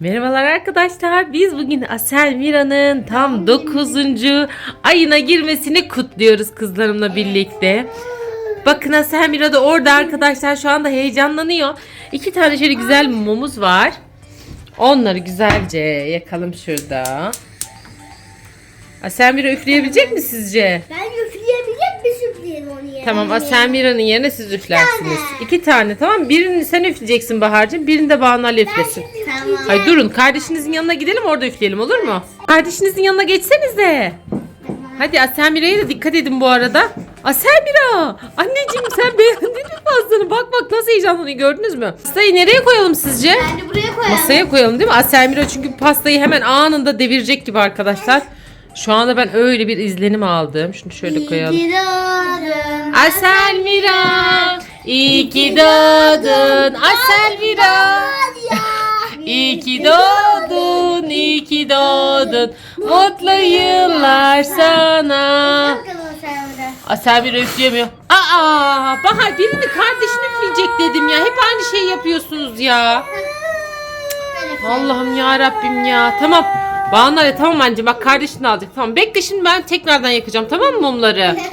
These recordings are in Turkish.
Merhabalar arkadaşlar. Biz bugün Asel Mira'nın tam 9. ayına girmesini kutluyoruz kızlarımla birlikte. Bakın Asel Mira da orada arkadaşlar şu anda heyecanlanıyor. İki tane şöyle güzel mumumuz var. Onları güzelce yakalım şurada. Asel Mira üfleyebilecek mi sizce? Ben yerine? Tamam Asel Mira'nın yerine siz üflersiniz. tane. İki tane tamam Birini sen üfleyeceksin Bahar'cığım. Birini de Banu Ali üflesin. Tamam. Ay durun kardeşinizin yanına gidelim orada üfleyelim olur mu? Kardeşinizin yanına geçsenize. Hadi Aselmira'ya da dikkat edin bu arada. Aselmira! Anneciğim sen beğendin mi pastanı? Bak bak nasıl heyecanlanıyor gördünüz mü? Pastayı nereye koyalım sizce? Bence buraya koyalım. Masaya koyalım değil mi? Aselmira çünkü pastayı hemen anında devirecek gibi arkadaşlar. Şu anda ben öyle bir izlenim aldım. Şunu şöyle koyalım. Doğdun. Aselmira! İyi ki doğdun Aselmira! Ya. İyi ki doğdun, iyi ki doğdun. Mutlu yıllar sana. Asel bir üfleyemiyor. Aa, Bahar birini kardeşin üfleyecek dedim ya. Hep aynı şey yapıyorsunuz ya. Allah'ım ya Rabbim ya. Tamam. Banu Ali tamam anneciğim bak kardeşin de alacak. Tamam bekle şimdi ben tekrardan yakacağım tamam mı mumları?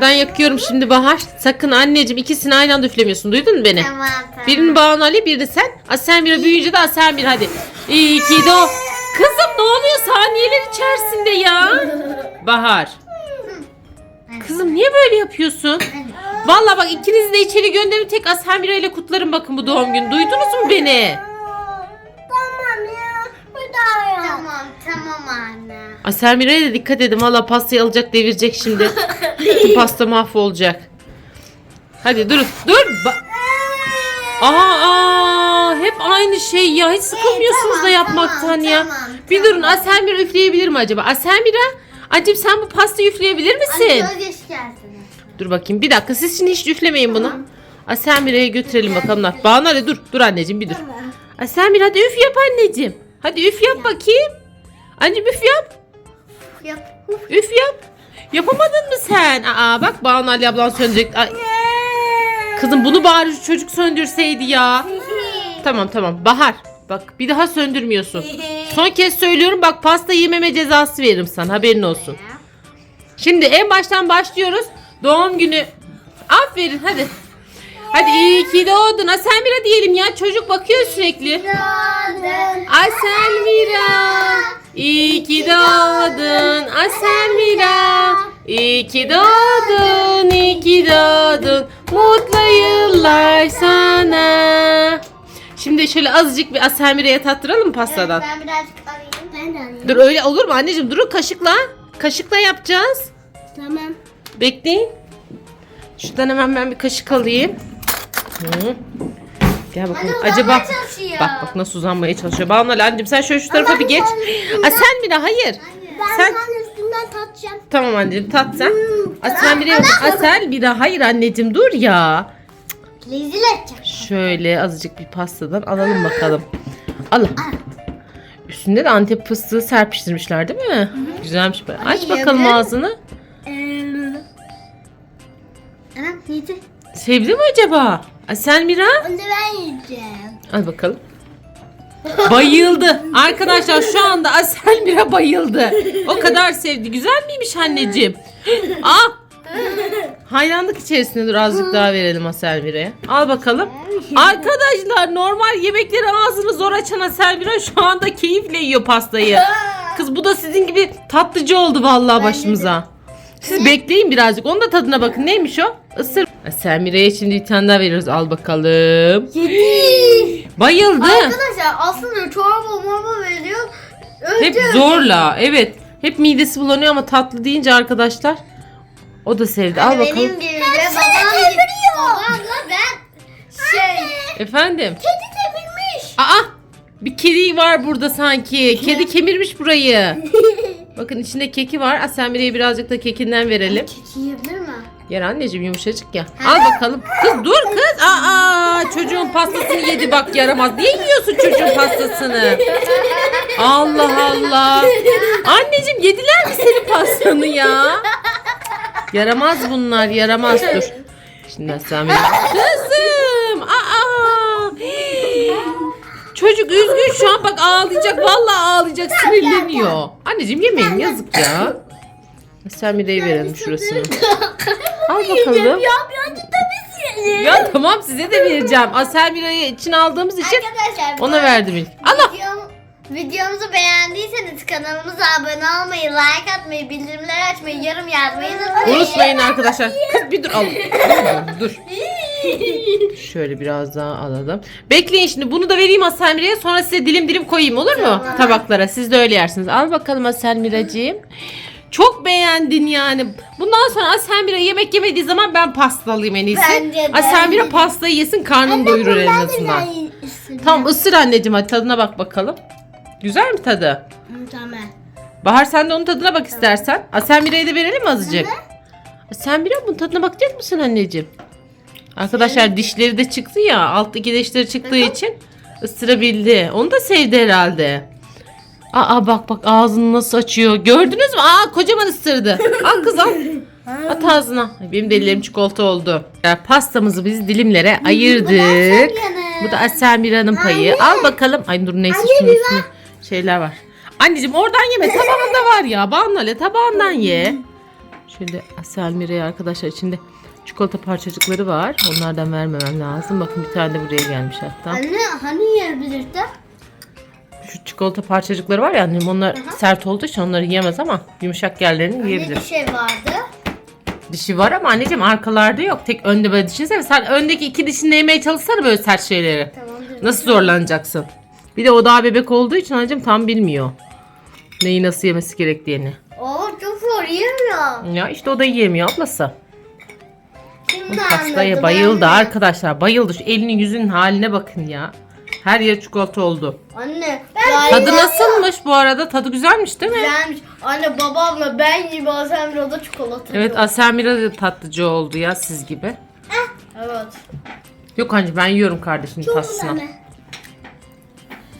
Ben yakıyorum şimdi Bahar. Sakın anneciğim ikisini aynı anda üflemiyorsun. Duydun mu beni? tamam tamam. Birini Banu Ali, birini sen. Aselmira büyüyünce de Aselmira hadi. İyi ki do. Kızım ne oluyor saniyeler içerisinde ya? Bahar. Kızım niye böyle yapıyorsun? Vallahi bak ikinizi de içeri gönderin tek Aselmira ile kutlarım bakın bu doğum günü. Duydunuz mu beni? Tamam ya. Tamam tamam anne. Aselmira'ya da dikkat edin. Valla pastayı alacak devirecek şimdi. Bütün pasta mahvolacak. Hadi dur. Dur. Ba- Aa, aa, hep aynı şey ya. Hiç sıkılmıyorsunuz tamam, da yapmaktan tamam, ya. tamam, bir tamam. durun. Aselmira üfleyebilir mi acaba? Aselmira, acaba sen bu pastayı üfleyebilir misin? Anne göz gelsin. Dur bakayım. Bir dakika. Siz şimdi hiç üflemeyin bunu. Aselmira'ya götürelim bakalım. Banu dur. Dur anneciğim bir dur. Aselmira hadi üf yap anneciğim. Hadi üf yap bakayım. Anneciğim üf yap. Yap. Üf yap. Yapamadın mı sen? Aa bak Banu Ali ablan söndürecek. Ay, kızım bunu bari çocuk söndürseydi ya. Tamam tamam Bahar. Bak bir daha söndürmüyorsun. Son kez söylüyorum bak pasta yememe cezası veririm sana haberin olsun. Şimdi en baştan başlıyoruz. Doğum günü. Aferin hadi. Hadi iyi ki doğdun. Aselmira diyelim ya çocuk bakıyor sürekli. Doğdun. Aselmira. İyi ki doğdun Aselmira. İyi ki doğdun, iyi ki doğdun. Mutlu yıllar sana. Şimdi şöyle azıcık bir Aselmira'ya tattıralım pastadan. Ben birazcık alayım. Ben de alayım. Dur öyle olur mu anneciğim? Durun kaşıkla. Kaşıkla yapacağız. Tamam. Bekleyin. Şuradan hemen ben bir kaşık alayım. Hı. Gel bakalım. Anne, Acaba çalışıyor. bak bak nasıl uzanmaya çalışıyor. Banu anneciğim sen şöyle şu tarafa bir geç. Aa, sen bir de hayır. Ben Sen- sen üstünden tatacağım. Tamam anneciğim tat sen. Asel bir de Asel bir de hayır anneciğim dur ya. Rezil edeceğim. Şöyle azıcık bir pastadan alalım bakalım. Al. Üstünde de antep fıstığı serpiştirmişler değil mi? Güzelmiş. Aç Ay, bakalım ağzını. Yedi. Sevdi mi acaba? Asel Mira? Onu ben yiyeceğim. Al bakalım. Bayıldı. Arkadaşlar şu anda Asel Mira bayıldı. O kadar sevdi. Güzel miymiş anneciğim? Ah! Hayranlık içerisinde dur azıcık daha verelim Asel Mira'ya. Al bakalım. Arkadaşlar normal yemekleri ağzını zor açan Asel Mira şu anda keyifle yiyor pastayı. Kız bu da sizin gibi tatlıcı oldu vallahi başımıza. Siz bekleyin birazcık. Onun da tadına bakın. Neymiş o? Isır. Asel Mira'ya şimdi bir tane daha veriyoruz. Al bakalım. Bayıldı. Arkadaşlar aslında çorba morba veriyor. Hep zorla. Evet. Hep midesi bulanıyor ama tatlı deyince arkadaşlar o da sevdi. Al bakalım. Benim gibi de babam. Babamla ben şey. Efendim. Kedi kemirmiş. Aa! Bir kedi var burada sanki. Kedi kemirmiş burayı. Bakın içinde keki var. Asemire'ye birazcık da kekinden verelim. Kedi yiyebilir mi? Yer anneciğim yumuşacık ya. Al bakalım. Kız dur kız. Aa çocuğun pastasını yedi bak yaramaz. Niye yiyorsun çocuğun pastasını? Allah Allah. Anneciğim yediler mi senin pastanı ya? Yaramaz bunlar yaramaz dur. Şimdi Asami. Kızım. Aa. çocuk üzgün şu an bak ağlayacak. Vallahi ağlayacak sinirleniyor. Anneciğim yemeyin yazık ya. Sen bir verelim şurasını. Al bakalım. Ya birazcık da biz yiyelim. Ya tamam size de vereceğim. Asel Mira'yı için aldığımız için Arkadaşlar bu ona arada verdim ilk. Allah. Videom, videomuzu beğendiyseniz kanalımıza abone olmayı, like atmayı, bildirimleri açmayı, yorum yazmayı unutmayın. Unutmayın arkadaşlar. Kız bir dur al. Dur, dur. Şöyle biraz daha alalım. Bekleyin şimdi bunu da vereyim Asel Mira'ya sonra size dilim dilim koyayım olur mu? Tamam. Tabaklara siz de öyle yersiniz. Al bakalım Asel Miracığım. Çok beğendin yani. Bundan sonra Asel Mira yemek yemediği zaman ben pasta alayım en iyisi. Bence de. Pastayı yesin karnını doyurur en azından. Tamam ısır anneciğim hadi tadına bak bakalım. Güzel mi tadı? Tamam. Bahar sen de onun tadına bak istersen. Asel Mira'ya da verelim mi azıcık? Sen Mira bunun tadına bakacak mısın anneciğim? Arkadaşlar dişleri de çıktı ya. Alttaki dişleri çıktığı için ısırabildi. Onu da sevdi herhalde. Aa bak bak ağzını nasıl açıyor. Gördünüz mü? Aa kocaman ısırdı. Al kız al. At ağzına. Ay, Benim de ellerim çikolata oldu. Ya, pastamızı biz dilimlere ayırdık. Bu da Asel Mira'nın payı. Al bakalım. Ay dur neyse şunun üstüne şeyler var. Anneciğim oradan yeme. Tabağında var ya. Banale tabağından ye. Şöyle Asel Mira'ya arkadaşlar içinde çikolata parçacıkları var. Onlardan vermemem lazım. Bakın bir tane de buraya gelmiş hatta. Anne hani yiyebilirdi? Şu çikolata parçacıkları var ya annem onlar sert olduğu için onları yiyemez ama yumuşak yerlerini Ne yiyebilir. bir şey vardı? Dişi var ama anneciğim arkalarda yok. Tek önde böyle düşünsene. Sen öndeki iki dişinle yemeye çalışsana böyle sert şeyleri. Tamamdır. Nasıl zorlanacaksın? Bir de o daha bebek olduğu için anneciğim tam bilmiyor. Neyi nasıl yemesi gerektiğini. Oo çok zor yemiyor. Ya işte o da yiyemiyor ablası. Şimdi Pastaya bayıldı ben de. arkadaşlar. Bayıldı. Şu elinin yüzünün haline bakın ya. Her yer çikolata oldu. Anne. Tadı nasılmış bu arada? Tadı güzelmiş değil mi? Güzelmiş. Anne babamla ben gibi Asem bir da çikolata. Evet. Asemira da tatlıcı oldu ya siz gibi. Evet. Yok anne ben yiyorum kardeşimin tatlısını.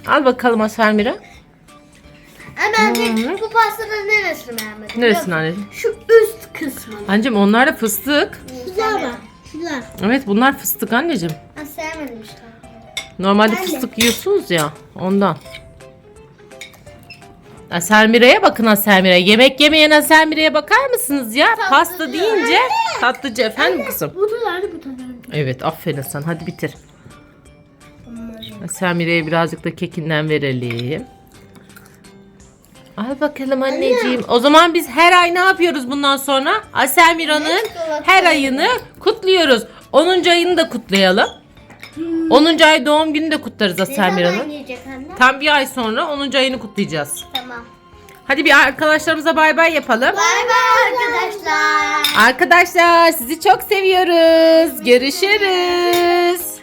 Al bakalım Asemira. Ama ben de bu pastanın neresini beğenmedim? Neresini anneciğim? Şu üst kısmını. Anneciğim onlar da fıstık. Güzel bak. Güzel. Evet bunlar fıstık anneciğim. Ben sevmedim işte. Normalde Ben de. fıstık yiyorsunuz ya ondan. Aselmira'ya bakın Aselmira. Yemek yemeyen Aselmira'ya bakar mısınız ya? Pasta deyince tatlıcı efendim kızım. Bu da nerede bu tadı? Evet aferin sen hadi bitir. Aselmira'ya birazcık da kekinden verelim. Al bakalım anneciğim. O zaman biz her ay ne yapıyoruz bundan sonra? Aselmira'nın her ayını kutluyoruz. 10. ayını da kutlayalım. 10. ay doğum gününü de kutlarız Ne zaman Aselmira'nın. yiyecek anne? Tam bir ay sonra 10. ayını kutlayacağız. Tamam. Hadi bir arkadaşlarımıza bay bay yapalım. Bay bay arkadaşlar. Arkadaşlar sizi çok seviyoruz. Görüşürüz.